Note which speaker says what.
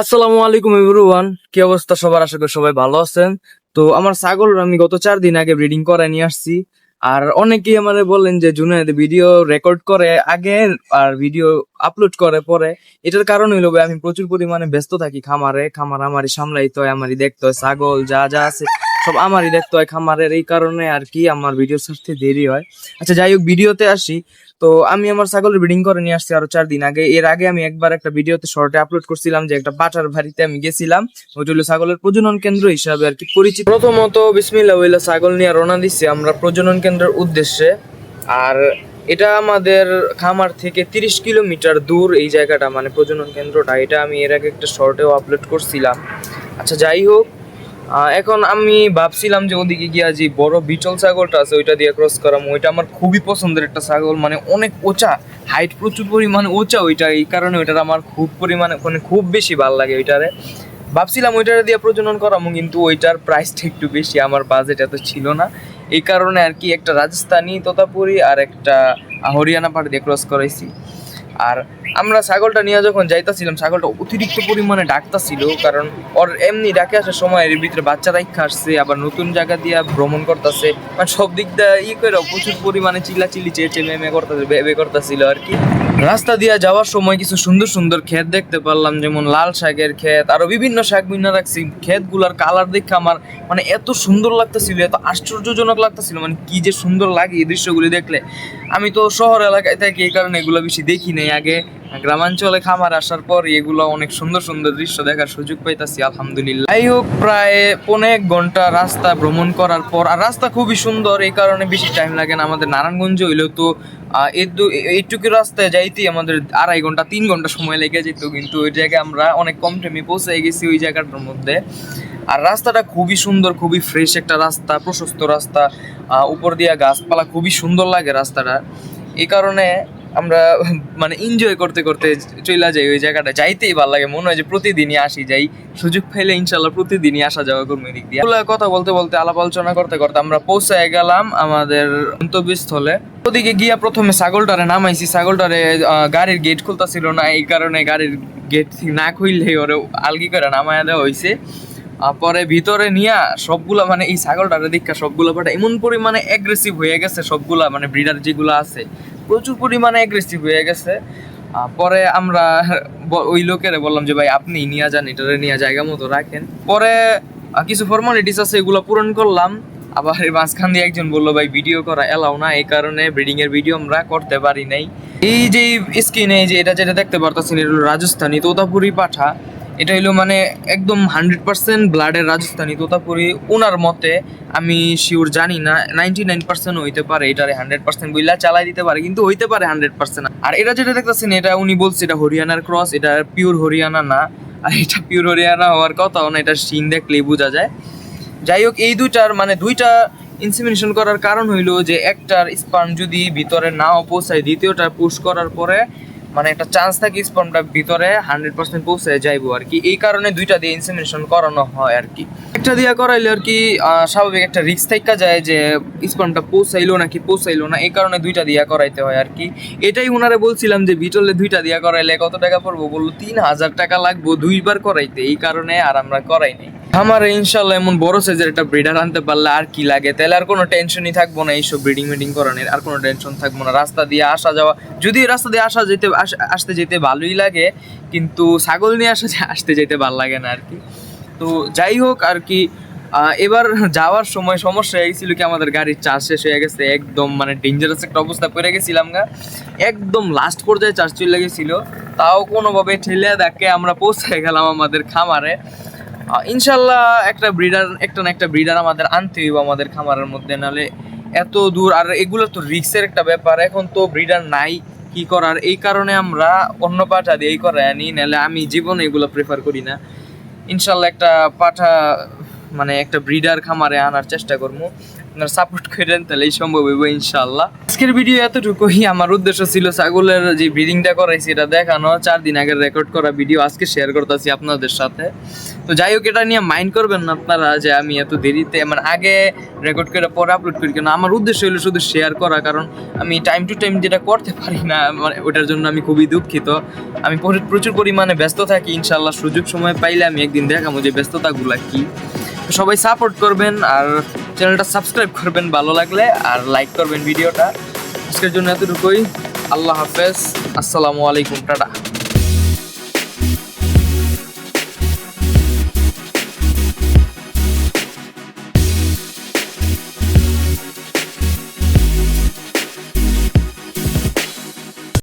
Speaker 1: আসসালামু আলাইকুম এভরিওয়ান কি অবস্থা সবার? আশা করি সবাই ভালো আছেন। তো আমার ছাগল আমি গত চার দিন আগে ব্রিডিং করে নিয়ে আসছি। আর অনেকেই আমারে বললেন যে, জুনায়েদ ভিডিও রেকর্ড করে আগে আর ভিডিও আপলোড করে পরে। এটার কারণ হইল আমি প্রচুর পরিমাণে ব্যস্ত থাকি খামারে। খামার আমারই সামলাইতে হয়, আমারই দেখতে হয়। ছাগল যা যা আছে সব আমারই দেখতে হয় খামারের। এই কারণে আর কি আমার ভিডিও ছাড়তে দেরি হয়। আচ্ছা যাই হোক ভিডিওতে আসি। তো আমি আমার ছাগলের ব্রিডিং করে নিয়ে আসছি আরও চার দিন আগে। এর আগে আমি একবার একটা ভিডিওতে শর্টে আপলোড করছিলাম যে একটা পাটার বাড়িতে আমি গেছিলাম। ওইটা হলো ছাগলের প্রজনন কেন্দ্র হিসাবে আর কি পরিচিত। প্রথমত বিসমিল্লা ওইলা ছাগল নিয়ে রওনা দিচ্ছি আমরা প্রজনন কেন্দ্রের উদ্দেশ্যে। আর এটা আমাদের খামার থেকে তিরিশ কিলোমিটার দূর এই জায়গাটা মানে প্রজনন কেন্দ্রটা। এটা আমি এর আগে একটা শর্টেও আপলোড করছিলাম। আচ্ছা যাই হোক এখন আমি ভাবছিলাম যে ওদিকে গিয়া যে বড় বিটল ছাগলটা আছে, ওইটা দিয়ে ক্রস করাম। ওইটা আমার খুবই পছন্দের একটা ছাগল মানে অনেক ওচা হাইট প্রচুর পরিমাণে ওচা ওইটা, এই কারণে ওইটার আমার খুব পরিমাণে মানে খুব বেশি ভালো লাগে ওইটারে। ভাবছিলাম ওইটারে দিয়ে প্রজনন করামো, কিন্তু ওইটার প্রাইসটা একটু বেশি, আমার বাজেট এত ছিল না। এই কারণে আর কি একটা রাজস্থানী তোতাপুরি আর একটা হরিয়ানা পাড়ি দিয়ে ক্রস করাইছি। আর আমরা ছাগলটা নিয়ে যখন যাইতাছিলাম, ছাগলটা অতিরিক্ত পরিমাণে ডাকতাছিল, কারণ ওর এমনি ডাকে আসার সময় এর ভিতরে বাচ্চা রাইখা আসছে, আবার নতুন জায়গা দিয়ে ভ্রমণ করতেছে। মানে সব দিক দিয়ে ই করে প্রচুর পরিমাণে চিল্লা চিল্লি চেঁচে মেমে করতেছে বেবে করতেছিল আর কি। রাস্তা দিয়ে যাওয়ার সময় কিছু সুন্দর সুন্দর ক্ষেত দেখতে পারলাম, যেমন লাল শাকের ক্ষেত, আরও বিভিন্ন শাক বিনা রাখছি। ক্ষেতগুলার কালার দেখে আমার মানে এত সুন্দর লাগতেছিল, এত আশ্চর্যজনক লাগতেছিল মানে কি যে সুন্দর লাগে এই দৃশ্যগুলি দেখলে। আমি তো শহর এলাকায় থাকি, এই কারণে এগুলো বেশি দেখি নাই। আগে গ্রামাঞ্চলে খামার আসার পর এগুলো অনেক সুন্দর সুন্দর দৃশ্য দেখার সুযোগ পাইতাছি, আলহামদুলিল্লাহ। যাই হোক প্রায় পনেক ঘণ্টা রাস্তা ভ্রমণ করার পর, আর রাস্তা খুবই সুন্দর, এই কারণে বেশি টাইম লাগে না আমাদের নারায়ণগঞ্জ হইলেও তো এইটুকু রাস্তায় যাইতেই আমাদের আড়াই ঘণ্টা, তিন ঘণ্টা সময় লেগে যেত, কিন্তু ওই জায়গায় আমরা অনেক কম টাইমে পৌঁছে গেছি, ওই জায়গাটার মধ্যে। আর রাস্তাটা খুবই সুন্দর, খুবই ফ্রেশ একটা রাস্তা, প্রশস্ত রাস্তা। উপর দিয়া গাছপালা খুবই সুন্দর লাগে রাস্তাটা। এই কারণে আমরা মানে এনজয় করতে করতে চলে যাই ওই জায়গাটা। যাইতেই ভালো লাগে, মনে হয় যে প্রতিদিনই আসি যাই। সুযোগ পাইলে ইনশাল্লাহ প্রতিদিনই আসা যাওয়া করব এদিক দিয়ে। কথা বলতে বলতে আলাপ আলোচনা করতে করতে আমরা পৌঁছায় গেলাম আমাদের গন্তব্যস্থলে। ওদিকে গিয়া প্রথমে ছাগলটারে নামাইছি। ছাগলটারে গাড়ির গেট খুলতাছিল না। এই কারণে গাড়ির গেট না খুললে ওরে আলগি করে নামায়া দেওয়া হয়েছে পরে ভিতরে নিয়া সবগুলা মানে এই ছাগলটারে দীক্ষা সবগুলা পাটা এমন পরিমাণে অ্যাগ্রেসিভ হয়ে গেছে সবগুলা মানে ব্রিডার যেগুলো আছে, প্রচুর পরিমাণে অ্যাগ্রেসিভ হয়ে গেছে। পরে আমরা ওই লোকেরে বললাম যে, ভাই, আপনি নিয়ে যান, এটারে নিয়ে জায়গা মতো রাখেন। পরে কিছু ফর্মালিটিস আছে, এগুলো পূরণ করলাম। আবার মাঝখান দিয়ে একজন বলল, ভাই ভিডিও করা এলাও না, এই কারণে ব্রিডিং এর ভিডিও আমরা করতে পারি নাই। এই যে স্ক্রিনে যে এটা যেটা দেখতে পারতেছেন, এটা হলো রাজস্থানী তোতাপুরি পাঠা। এটা হইল মানে একদম হান্ড্রেড পার্সেন্ট ব্লাডের রাজস্থানী তোতাপুরি। ওনার মতে, আমি শিওর জানি না, নাইনটি নাইন পার্সেন্ট হইতে পারে, এটারে হান্ড্রেড পার্সেন্ট বইলা চালাই দিতে পারে, কিন্তু হইতে পারে হান্ড্রেড পার্সেন্ট। আর এটা যেটা দেখতেছেন, এটা উনি বলছে, এটা হরিয়ানার ক্রস, এটা পিওর হরিয়ানা না। আর এটা পিওর হরিয়ানা হওয়ার কথাও না, এটা সিন দেখলেই বোঝা যায়। যাই হোক, এই দুইটার মানে দুইটা ইনসিমিনেশন করার কারণ হইল যে, একটার স্পার্ম যদি ভিতরে নাও পৌঁছায়, দ্বিতীয়টা পুশ করার পরে মানে একটা চান্স থাকে স্পার্মটা ভিতরে হান্ড্রেড পার্সেন্ট পৌঁছে যাইবো আর কি। এই কারণে দুইটা দিয়ে ইনসিমিনেশন করানো হয় আর কি। একটা দিয়া করাইলে আর কি স্বাভাবিক একটা রিস্ক থাকা যায় যে স্পার্মটা পৌঁছাইলো নাকি পৌঁছাইলো না, এই কারণে দুইটা দিয়া করাইতে হয় আর কি। এটাই ওনারে বলছিলাম যে বিটলে দুইটা দিয়া করাইলে কত টাকা পড়ব? বলল তিন হাজার টাকা লাগবো দুইবার করাইতে, এই কারণে আর আমরা করাই আমার ইনশাল্লাহ এমন বড় সাইজের একটা ব্রিডার আনতে পারলে আর কি লাগে? তাহলে আর কোনো টেনশনই থাকব না এইসব ব্রিডিং মিডিং করানোর, আর কোনো টেনশন থাকব না। রাস্তা দিয়ে আসা যাওয়া যদি রাস্তা দিয়ে আসা যেতে আসতে যেতে ভালোই লাগে, কিন্তু ছাগল নিয়ে আসা আসতে যেতে ভালো লাগে না আর কি। তো যাই হোক আর কি এবার যাওয়ার সময় সমস্যা হয়ে গেছিল কি আমাদের গাড়ির চার্জ শেষ হয়ে গেছে, একদম মানে ডেঞ্জারাস একটা অবস্থা পড়ে গেছিলাম গা। একদম লাস্ট পর্যায়ে চার্জ চলে গেছিল, তাও কোনোভাবে ঠেলে দেখে আমরা পৌঁছে গেলাম আমাদের খামারে। ইনশাল্লাহ একটা ব্রিডার, একটা না একটা ব্রিডার আমাদের আনতে হইব আমাদের খামারের মধ্যে, নাহলে এত দূর, আর এগুলো তো রিক্সের একটা ব্যাপার, এখন তো ব্রিডার নাই, কি করার? এই কারণে আমরা অন্য পাঠা দিয়ে এই করে আনি, নাহলে আমি জীবনে এগুলো প্রেফার করি না। ইনশাল্লাহ একটা পাঠা মানে একটা ব্রিডার খামারে আনার চেষ্টা করব আপনারা সাপোর্ট করেন তাহলেই সম্ভব হইব ইনশাল্লাহ আজকের ভিডিও এতটুকুই। আমার উদ্দেশ্য ছিল ছাগলের যে ব্রিডিংটা করাইছি, এটা দেখানো। চার দিন আগের রেকর্ড করা ভিডিও আজকে শেয়ার করতেছি আপনাদের সাথে। তো যাই হোক, এটা নিয়ে মাইন্ড করবেন না আপনারা যে আমি এত দেরিতে মানে আগে রেকর্ড করে, পরে আপলোড করি। কেন? আমার উদ্দেশ্য হলো শুধু শেয়ার করা, কারণ আমি টাইম টু টাইম যেটা করতে পারি না মানে ওটার জন্য আমি খুবই দুঃখিত। আমি প্রচুর- পরিমাণে ব্যস্ত থাকি ইনশাল্লাহ সুযোগ সময় পাইলে আমি একদিন দেখাবো যে ব্যস্ততাগুলা কি। সবাই সাপোর্ট করবেন আর চ্যানেলটা সাবস্ক্রাইব করবেন ভালো লাগলে আর লাইক করবেন ভিডিওটা। আজকের জন্য এতটুকুই। আল্লাহ হাফেজ। আসসালামু আলাইকুম। টাটা।